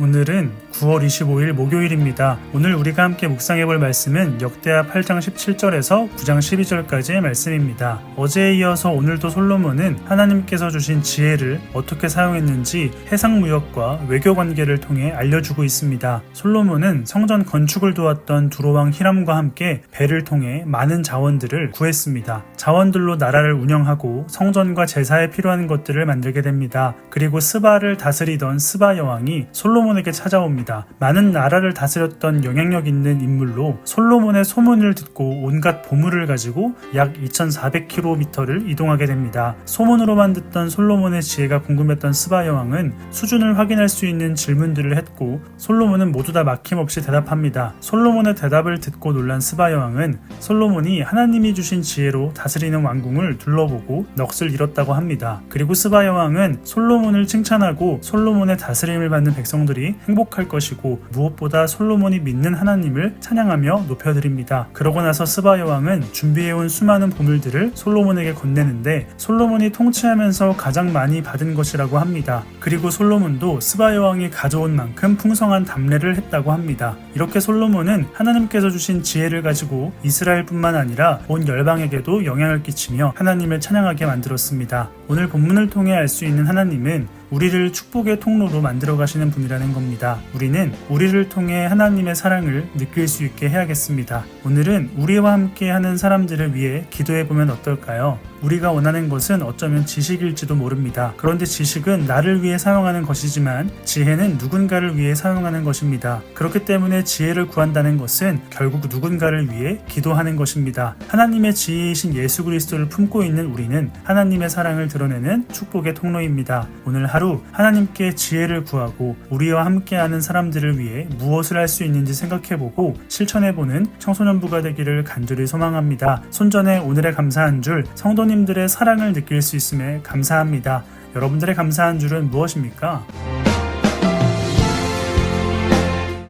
오늘은 9월 25일 목요일입니다. 오늘 우리가 함께 묵상해 볼 말씀은 역대하 8장 17절에서 9장 12절까지의 말씀입니다. 어제에 이어서 오늘도 솔로몬은 하나님께서 주신 지혜를 어떻게 사용했는지 해상 무역과 외교 관계를 통해 알려주고 있습니다. 솔로몬은 성전 건축을 도왔던 두로왕 히람과 함께 배를 통해 많은 자원들을 구했습니다. 자원들로 나라를 운영하고 성전과 제사에 필요한 것들을 만들게 됩니다. 그리고 스바를 다스리던 스바 여왕이 솔로몬 에게 찾아옵니다. 많은 나라를 다스렸던 영향력 있는 인물로 솔로몬의 소문을 듣고 온갖 보물을 가지고 약 2400km를 이동하게 됩니다. 소문으로만 듣던 솔로몬의 지혜가 궁금했던 스바 여왕은 수준을 확인할 수 있는 질문들을 했고 솔로몬은 모두 다 막힘없이 대답합니다. 솔로몬의 대답을 듣고 놀란 스바 여왕은 솔로몬이 하나님이 주신 지혜로 다스리는 왕궁을 둘러보고 넋을 잃었다고 합니다. 그리고 스바 여왕은 솔로몬을 칭찬하고 솔로몬의 다스림을 받는 백성들이 행복할 것이고 무엇보다 솔로몬이 믿는 하나님을 찬양하며 높여드립니다. 그러고 나서 스바 여왕은 준비해온 수많은 보물들을 솔로몬에게 건네는데 솔로몬이 통치하면서 가장 많이 받은 것이라고 합니다. 그리고 솔로몬도 스바 여왕이 가져온 만큼 풍성한 담례를 했다고 합니다. 이렇게 솔로몬은 하나님께서 주신 지혜를 가지고 이스라엘뿐만 아니라 온 열방에게도 영향을 끼치며 하나님을 찬양하게 만들었습니다. 오늘 본문을 통해 알 수 있는 하나님은 우리를 축복의 통로로 만들어 가시는 분이라는 겁니다. 우리는 우리를 통해 하나님의 사랑을 느낄 수 있게 해야겠습니다. 오늘은 우리와 함께 하는 사람들을 위해 기도해 보면 어떨까요? 우리가 원하는 것은 어쩌면 지식일지도 모릅니다. 그런데 지식은 나를 위해 사용하는 것이지만 지혜는 누군가를 위해 사용하는 것입니다. 그렇기 때문에 지혜를 구한다는 것은 결국 누군가를 위해 기도하는 것입니다. 하나님의 지혜이신 예수 그리스도를 품고 있는 우리는 하나님의 사랑을 드러내는 축복의 통로입니다. 오늘 하루 하나님께 지혜를 구하고 우리와 함께하는 사람들을 위해 무엇을 할 수 있는지 생각해보고 실천해보는 청소년부가 되기를 간절히 소망합니다. 손전에 오늘의 감사한 줄 성도님들의 사랑을 느낄 수 있음에 감사합니다. 여러분들의 감사한 줄은 무엇입니까?